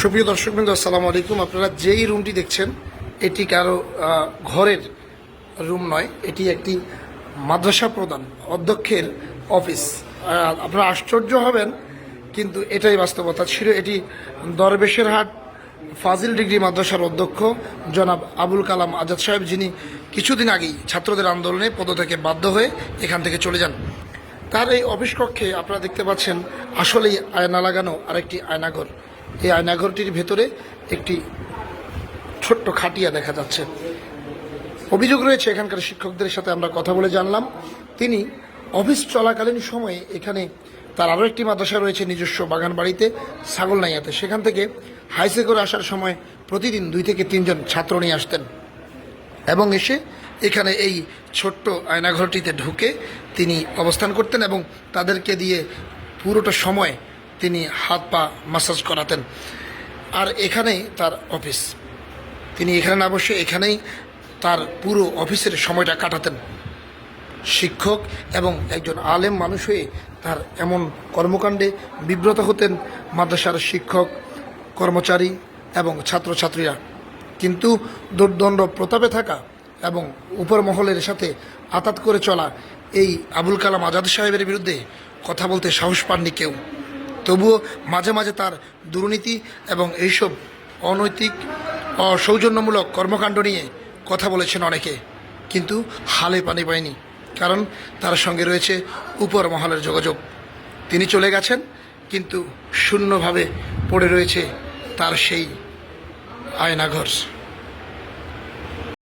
সুপ্রিয় দর্শকবৃন্দ, আসসালামু আলাইকুম। আপনারা যেই রুমটি দেখছেন, এটি কারও ঘরের রুম নয়, এটি একটি মাদ্রাসা প্রধান অধ্যক্ষের অফিস আপনারা আশ্চর্য হবেন, কিন্তু এটাই বাস্তবতা। ছিল এটি দরবেশের হাট, ফাজিল ডিগ্রি মাদ্রাসার অধ্যক্ষ জনাব আবুল কালাম আজাদ সাহেব, যিনি কিছুদিন আগেই ছাত্রদের আন্দোলনে পদ থেকে বাধ্য হয়ে এখান থেকে চলে যান। তার এই অফিস কক্ষে আপনারা দেখতে পাচ্ছেন, আসলেই আয়না লাগানো আরেকটি আয়নাঘর। এই আয়নাঘরটির ভেতরে একটি ছোট্ট খাটিয়া দেখা যাচ্ছে। অভিযোগ রয়েছে, এখানকার শিক্ষকদের সাথে আমরা কথা বলে জানলাম। তিনি অফিস চলাকালীন সময়ে এখানে তার আরও একটি মাদ্রাসা রয়েছে, নিজস্ব বাগান বাড়িতে ছাগলনাইয়াতে। সেখান থেকে হাইসে করে আসার সময় প্রতিদিন দুই থেকে তিনজন ছাত্র নিয়ে আসতেন এবং এসে এখানে এই ছোট্ট আয়নাঘরটিতে ঢুকে তিনি অবস্থান করতেন এবং তাদেরকে দিয়ে পুরোটা সময় তিনি হাত পা মাসাজ করাতেন। আর এখানেই তার অফিস তিনি এখানে না বসে এখানেই তার পুরো অফিসের সময়টা কাটাতেন। শিক্ষক এবং একজন আলেম মানুষ হয়ে তার এমন কর্মকাণ্ডে বিব্রত হতেন মাদ্রাসার শিক্ষক, কর্মচারী এবং ছাত্রছাত্রীরা। কিন্তু দুর্দণ্ড প্রতাপে থাকা এবং উপর মহলের সাথে আতাত করে চলা এই আবুল কালাম আজাদ সাহেবের বিরুদ্ধে কথা বলতে সাহস পাননি কেউ। তবুও মাঝে মাঝে তার দুর্নীতি এবং এইসব অনৈতিক, অসৌজন্যমূলক কর্মকাণ্ড নিয়ে কথা বলেছেন অনেকে। কিন্তু হালে পানি পায়নি, কারণ তার সঙ্গে রয়েছে উপর মহলের যোগাযোগ। তিনি চলে গেছেন, কিন্তু শূন্যভাবে পড়ে রয়েছে তার সেই আয়নাঘর।